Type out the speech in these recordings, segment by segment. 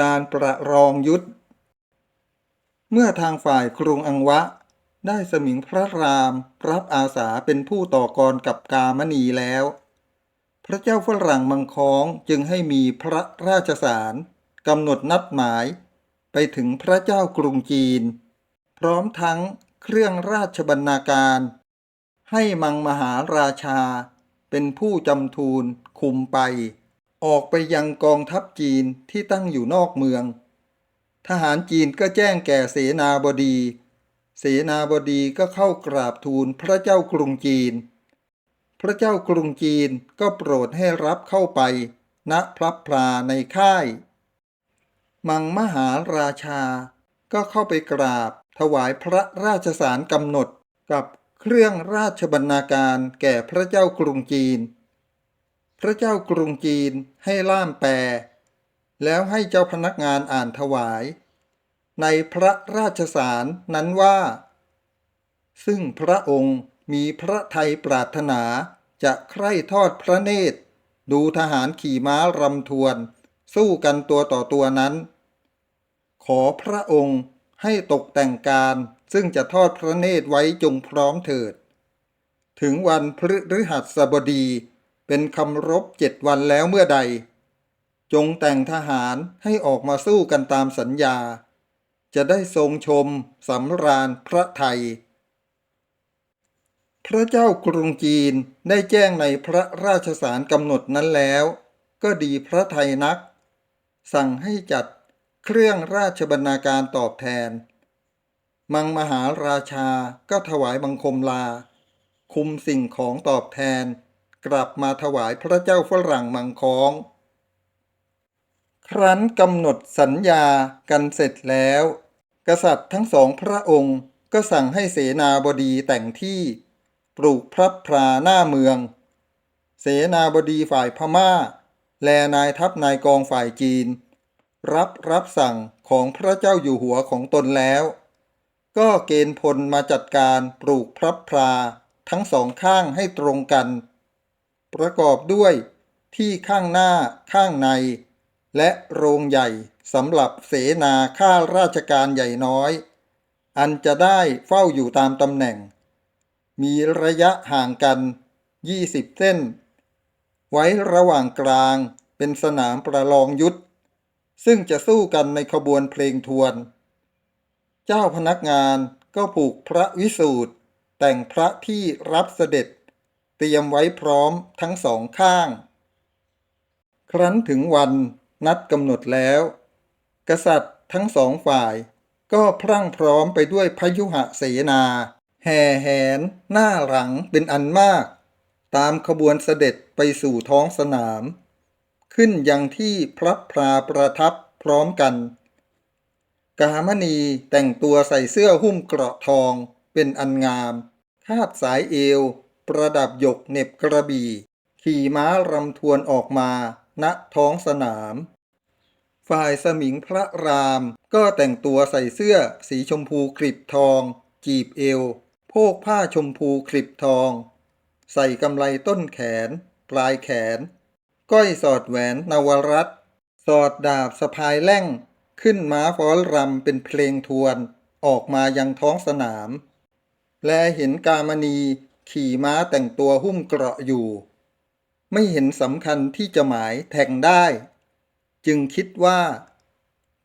การประรองยุทธ เมื่อทางฝ่ายกรุงอังวะ ได้สมิงพระรามรับอาสาเป็นผู้ต่อกรกับกามณีแล้ว พระเจ้าฝรั่งมังคองจึงให้มีพระราชสารกำหนดนัดหมาย ไปถึงพระเจ้ากรุงจีน พร้อมทั้งเครื่องราชบรรณาการ ให้มังมหาราชาเป็นผู้จำทูลคุมไป ออกไปยังกองทัพจีนที่ตั้งอยู่นอกเมือง ทหารจีนก็แจ้งแก่เสนาบดี เสนาบดีก็เข้ากราบทูลพระเจ้ากรุงจีน พระเจ้ากรุงจีนก็โปรดให้รับเข้าไปณพระพลาในค่าย มังมหาราชา ก็เข้าไปกราบถวายพระราชสารกำหนดกับเครื่องราชบรรณาการแก่พระเจ้ากรุงจีน พระเจ้ากรุงจีนให้ล่ามแปล แล้วให้เจ้าพนักงานอ่านถวาย ในพระราชสารนั้นว่า ซึ่งพระองค์มีพระไทยปรารถนาจะใคร่ทอดพระเนตร ดูทหารขี่ม้ารำทวน สู้กันตัวต่อตัวนั้น ขอพระองค์ให้ตกแต่งการซึ่งจะทอดพระเนตรไว้จงพร้อมเถิด ถึงวันพฤหัสบดี เป็นคำรบเจ็ดวันแล้วเมื่อใด จงแต่งทหารให้ออกมาสู้กันตามสัญญา จะได้ทรงชมสำราญพระไทย พระเจ้ากรุงจีนได้แจ้งในพระราชสารกำหนดนั้นแล้ว ก็ดีพระไทยนัก สั่งให้จัดเครื่องราชบรรณาการตอบแทน มังมหาราชาก็ถวายบังคมลา คุมสิ่งของตอบแทน กลับมาถวายพระเจ้าฝรั่งมังคอง ครั้นกำหนดสัญญากันเสร็จแล้ว กษัตริย์ทั้งสองพระองค์ก็สั่งให้เสนาบดีแต่งที่ปลูกพระพราหน้าเมือง เสนาบดีฝ่ายพม่า แลนายทัพนายกองฝ่ายจีน รับรับสั่งของพระเจ้าอยู่หัวของตนแล้ว ก็เกณฑ์พลมาจัดการปลูกพระพราทั้งสองข้างให้ตรงกัน ประกอบด้วยที่ข้างหน้าข้างใน และโรงใหญ่สำหรับเสนาข้าราชการใหญ่น้อย อันจะได้เฝ้าอยู่ตามตำแหน่ง มีระยะห่างกัน 20 เส้น ไว้ระหว่างกลางเป็นสนามประลองยุทธซึ่งจะสู้กันในขบวนเพลงทวน เจ้าพนักงานก็ผูกพระวิสูตรแต่งพระที่รับเสด็จ เตรียมไว้พร้อมทั้งสองข้าง ครั้นถึงวันนัดกำหนดแล้ว กษัตริย์ทั้งสองฝ่ายก็พรั่งพร้อมไปด้วยพยุหเสนา แห่แหน หน้าหลังเป็นอันมาก ตามขบวนเสด็จไปสู่ท้องสนาม ขึ้นยังที่พระพราประทับพร้อมกัน กามณีแต่งตัวใส่เสื้อหุ้มเกราะทองเป็นอันงามคาดสายเอว ประดับหยกเน็บกระบี่ ขี่ม้ารำทวนออกมา ณท้องสนาม ฝ่ายสมิงพระรามก็แต่งตัวใส่เสื้อสีชมพูคลิบทอง จีบเอว โพกผ้าชมพูคลิบทอง ใส่กำไลต้นแขน ปลายแขน ก้อยสอดแหวนนวรัตนสอดดาบสะพายแล่ง ขึ้นม้าฟ้อนรำเป็นเพลงทวน ออกมายังท้องสนาม แลเห็นกามณี ขี่ม้าแต่งตัวหุ้มเกราะอยู่ ไม่เห็นสำคัญที่จะหมายแทงได้ จึงคิดว่า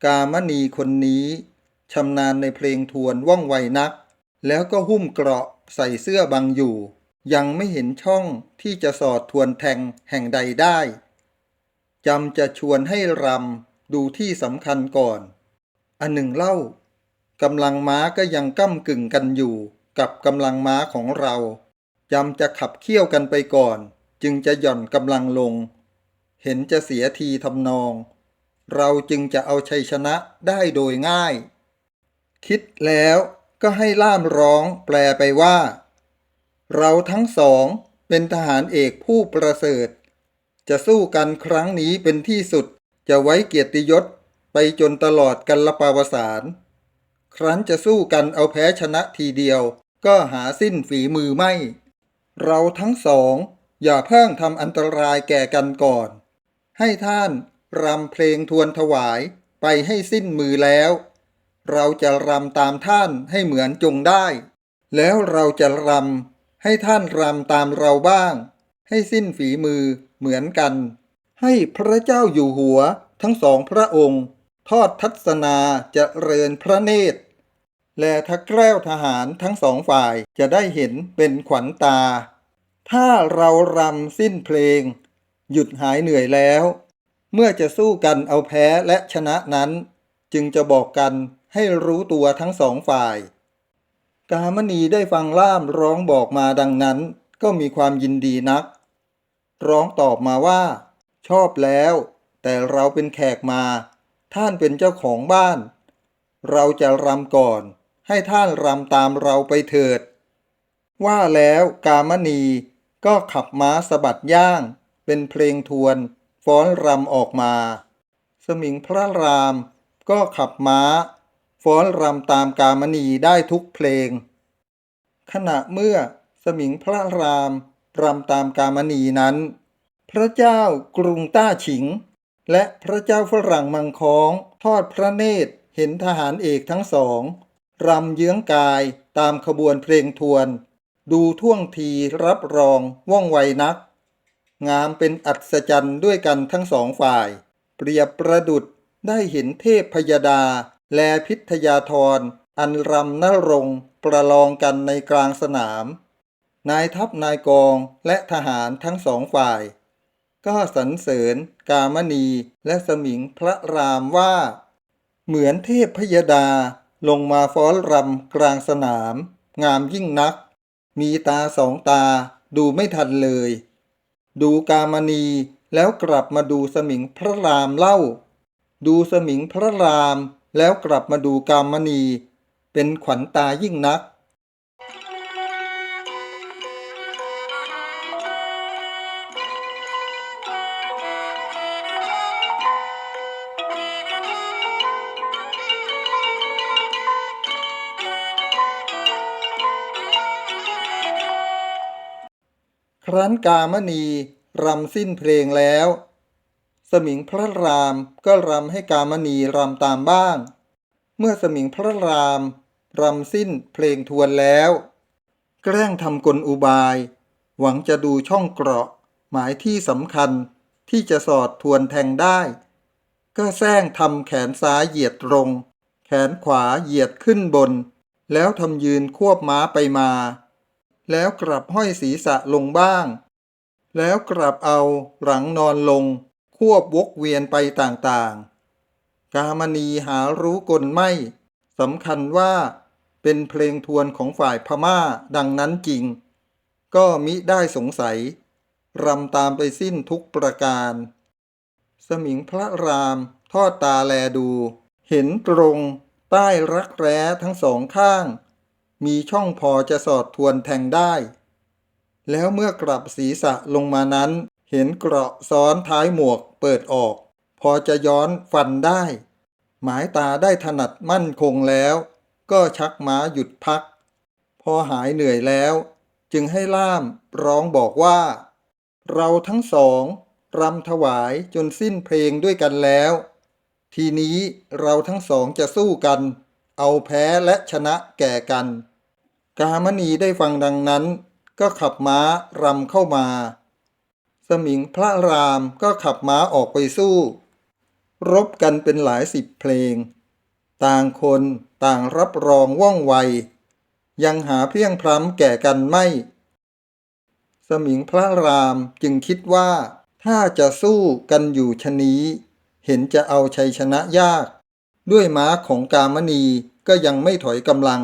กามณีคนนี้ชำนาญในเพลงทวนว่องไวนัก แล้วก็หุ้มเกราะใส่เสื้อบังอยู่ ยังไม่เห็นช่องที่จะสอดทวนแทงแห่งใดได้จำจะชวนให้รำดูที่สำคัญก่อน อันหนึ่งเล่ากำลังม้าก็ยังก้ากึ่งกันอยู่กับกำลังม้าของเรา จำจะขับเคี่ยวกันไปก่อน จึงจะหย่อนกำลังลง เห็นจะเสียทีทำนอง เราจึงจะเอาชัยชนะได้โดยง่าย คิดแล้วก็ให้ล่ามร้องแปลไปว่า เราทั้งสองเป็นทหารเอกผู้ประเสริฐ จะสู้กันครั้งนี้เป็นที่สุดจะไว้เกียรติยศไปจนตลอดกันละปาวสาร ครั้นจะสู้กันเอาแพ้ชนะทีเดียว ก็หาสิ้นฝีมือไม่ เราทั้งสองอย่าเพิ่งทำอันตรายแก่กันก่อน ให้ท่านรำเพลงทวนถวายไปให้สิ้นมือแล้ว เราจะรำตามท่านให้เหมือนจงได้ แล้วเราจะรำให้ท่านรำตามเราบ้าง ให้สิ้นฝีมือเหมือนกัน ให้พระเจ้าอยู่หัวทั้งสองพระองค์ ทอดทัศนาเจะเริญพระเนตร และทักแกล้วทหารทั้งสองฝ่ายจะได้เห็นเป็นขวัญตา ถ้าเรารำสิ้นเพลง หยุดหายเหนื่อยแล้ว เมื่อจะสู้กันเอาแพ้และชนะนั้น จึงจะบอกกันให้รู้ตัวทั้งสองฝ่าย กามณีได้ฟังล่ามร้องบอกมาดังนั้น ก็มีความยินดีนัก ร้องตอบมาว่า ชอบแล้ว แต่เราเป็นแขกมา ท่านเป็นเจ้าของบ้าน เราจะรำก่อน ให้ท่านรำตามเราไปเถิด ว่าแล้วกามณีก็ขับม้าสะบัดย่าง เป็นเพลงทวน ฟ้อนรำออกมา สมิงพระรามก็ขับม้า ฟ้อนรำตามกามณีได้ทุกเพลง ขณะเมื่อสมิงพระรามรำตามกามณีนั้น พระเจ้ากรุงต้าฉิง และพระเจ้าฝรั่งมังคองทอดพระเนตรเห็นทหารเอกทั้งสอง รำเยื้องกายตามขบวนเพลงทวน ดูท่วงทีรับรองว่องไวนัก งามเป็นอัศจรรย์ด้วยกันทั้งสองฝ่าย เปรียบประดุดได้เห็นเทพพยดา แลพิทยาธรอันรำนรงประลองกันในกลางสนาม นายทัพนายกองและทหารทั้งสองฝ่าย ก็สรรเสริญกามณีและสมิงพระรามว่า เหมือนเทพพยดา ลงมาฟ้อนรำกลางสนาม งามยิ่งนัก มีตาสองตาดูไม่ทันเลย ดูกามณีแล้วกลับมาดูสมิงพระรามเล่า ดูสมิงพระรามแล้วกลับมาดูกามณี เป็นขวัญตายิ่งนัก ครั้นกามณีรำสิ้นเพลงแล้ว สมิงพระรามก็รำให้กามณีรำตามบ้าง เมื่อสมิงพระรามรำสิ้นเพลงทวนแล้ว แกล้งทำกลอุบาย หวังจะดูช่องเกราะ หมายที่สำคัญที่จะสอดทวนแทงได้ ก็แซงทำแขนซ้ายเหยียดตรง แขนขวาเหยียดขึ้นบน แล้วทำยืนควบม้าไปมา แล้วกลับห้อยศีรษะลงบ้าง แล้วกลับเอาหลังนอนลง ควบวกเวียนไปต่างๆ กามณีหารู้กลไม่สำคัญว่าเป็นเพลงทวนของฝ่ายพม่าดังนั้นจริง ก็มิได้สงสัยรำตามไปสิ้นทุกประการ สมิงพระรามทอดตาแลดู เห็นตรงใต้รักแร้ทั้งสองข้าง มีช่องพอจะสอดทวนแทงได้ แล้วเมื่อกลับศีรษะลงมานั้น เห็นเกราะซ้อนท้ายหมวกเปิดออก พอจะย้อนฟันได้ หมายตาได้ถนัดมั่นคงแล้ว ก็ชักม้าหยุดพัก พอหายเหนื่อยแล้ว จึงให้ล่ามร้องบอกว่า เราทั้งสองรำถวายจนสิ้นเพลงด้วยกันแล้ว ทีนี้เราทั้งสองจะสู้กัน เอาแพ้และชนะแก่กัน กามณีได้ฟังดังนั้น ก็ขับม้ารำเข้ามา สมิงพระรามก็ขับม้าออกไปสู้ รบกันเป็นหลายสิบเพลง ต่างคนต่างรับรองว่องไว ยังหาเพียงพร้ำแก่กันไม่ สมิงพระรามจึงคิดว่า ถ้าจะสู้กันอยู่ชะนี้ เห็นจะเอาชัยชนะยาก ด้วยม้าของกามณีก็ยังไม่ถอยกำลัง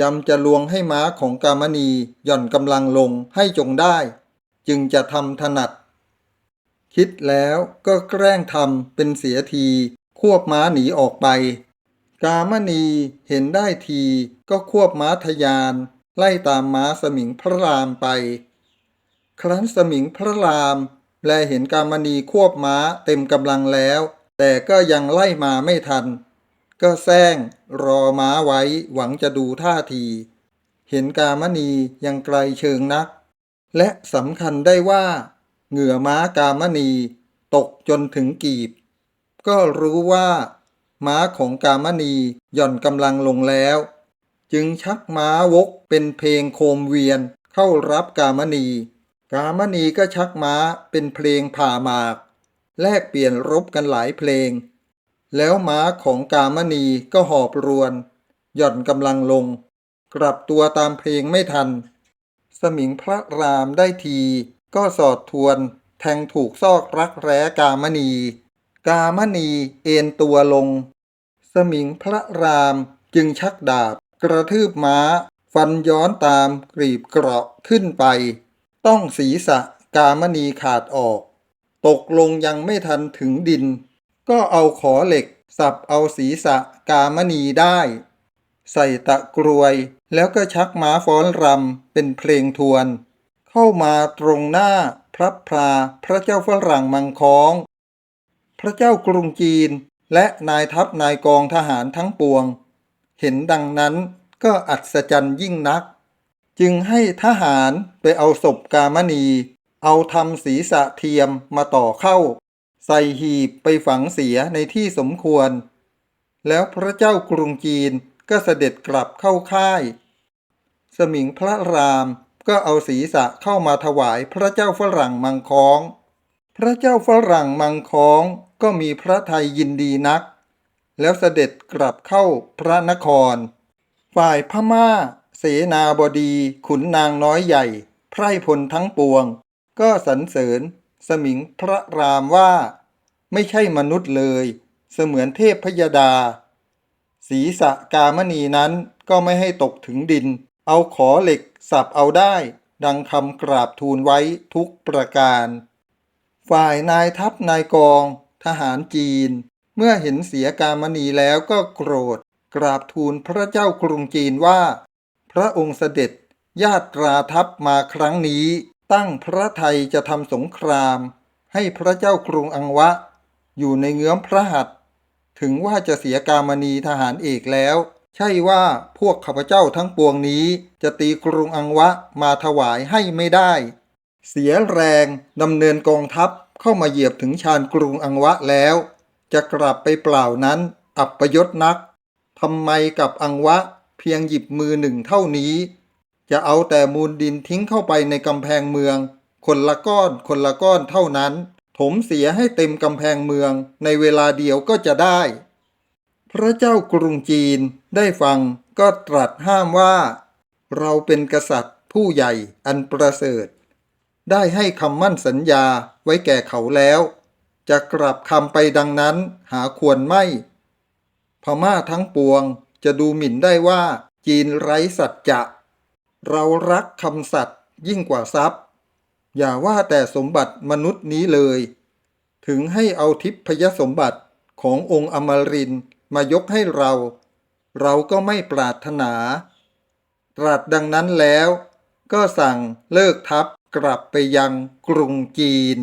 จำจะลวงให้ม้าของกามณีหย่อนกำลังลงให้จงได้ จึงจะทำถนัด คิดแล้วก็แกล้งทำเป็นเสียที ควบม้าหนีออกไป กามณีเห็นได้ทีก็ควบม้าทะยาน ไล่ตามม้าสมิงพระรามไป ครั้นสมิงพระราม แลเห็นกามณีควบม้าเต็มกำลังแล้ว แต่ก็ยังไล่มาไม่ทัน ก็แซงรอม้าไว้หวังจะดูท่าที เห็นกามณียังไกลเชิงนัก และสำคัญได้ว่า เหงื่อม้ากามณีตกจนถึงกีบ ก็รู้ว่า ม้าของกามณีหย่อนกำลังลงแล้ว จึงชักม้าวกเป็นเพลงโคมเวียนเข้ารับกามณี กามณีก็ชักม้าเป็นเพลงผ่าหมาก แลกเปลี่ยนรบกันหลายเพลง แล้วม้าของกามณีก็หอบรวน หย่อนกำลังลง กลับตัวตามเพลงไม่ทัน สมิงพระรามได้ที ก็สอดทวน แทงถูกซอกรักแร้กามณี กามณีเอนตัวลง สมิงพระรามจึงชักดาบ กระทืบม้า ฟันย้อนตามกรีบเกราะขึ้นไป ต้องศีรษะกามณีขาดออก ตกลงยังไม่ทันถึงดิน ก็เอาขอเหล็ก สับเอาศีรษะกามณีได้ ใส่ตะกรวย แล้วก็ชักม้าฟ้อนรำเป็นเพลงทวน เข้ามาตรงหน้าพระพราพระเจ้าฝรั่งมังค้อง พระเจ้ากรุงจีนและนายทัพนายกองทหารทั้งปวง เห็นดังนั้นก็อัศจรรย์ยิ่งนัก จึงให้ทหารไปเอาศพกามณี เอาทำศีรษะเทียมมาต่อเข้า ใส่หีบไปฝังเสียในที่สมควร แล้วพระเจ้ากรุงจีนก็เสด็จกลับเข้าค่าย สมิงพระรามก็เอาศีรษะเข้ามาถวายพระเจ้าฝรั่งมังค้อง พระเจ้าฝรั่งมังค้องก็มีพระทัยยินดีนัก แล้วเสด็จกลับเข้าพระนคร ฝ่ายพม่า เสนาบดีขุนนางน้อยใหญ่ ไพร่พลทั้งปวง ก็สรรเสริญสมิงพระรามว่า ไม่ใช่มนุษย์เลย เสมือนเทพพยดา ศีรษะกามณีนั้นก็ไม่ให้ตกถึงดิน เอาขอเหล็กสับเอาได้ ดังคำกราบทูลไว้ทุกประการ ฝ่ายนายทัพนายกอง ทหารจีน เมื่อเห็นเสียกามณีแล้วก็โกรธ กราบทูลพระเจ้ากรุงจีนว่า พระองค์เสด็จญาตราทัพมาครั้งนี้ ตั้งพระไทยจะทำสงคราม ให้พระเจ้ากรุงอังวะ อยู่ในเงื้อมพระหัตถ์ถึงว่าจะเสียกามณีทหารเอกแล้ว ใช่ว่าพวกข้าพเจ้าทั้งปวงนี้ จะตีกรุงอังวะมาถวายให้ไม่ได้ เสียแรงดำเนินกองทัพเข้ามาเหยียบถึงชานกรุงอังวะแล้ว จะกลับไปเปล่านั้นอับประยศนักทำไมกับอังวะเพียงหยิบมือหนึ่งเท่านี้ จะเอาแต่มูลดินทิ้งเข้าไปในกำแพงเมือง คนละก้อนคนละก้อนเท่านั้น ถมเสียให้เต็มกำแพงเมือง ในเวลาเดียวก็จะได้ พระเจ้ากรุงจีนได้ฟังก็ตรัสห้ามว่า เราเป็นกษัตริย์ผู้ใหญ่อันประเสริฐ ได้ให้คำมั่นสัญญาไว้แก่เขาแล้ว จะกลับคำไปดังนั้นหาควรไม่พม่าทั้งปวงจะดูหมิ่นได้ว่าจีนไร้สัจจะ เรารักคำสัตย์ยิ่งกว่าทรัพย์ อย่าว่าแต่สมบัติมนุษย์นี้เลย ถึงให้เอาทิพยสมบัติขององค์อมรินมายกให้เรา เราก็ไม่ปรารถนา ตรัสดังนั้นแล้ว ก็สั่งเลิกทัพกลับไปยังกรุงจีน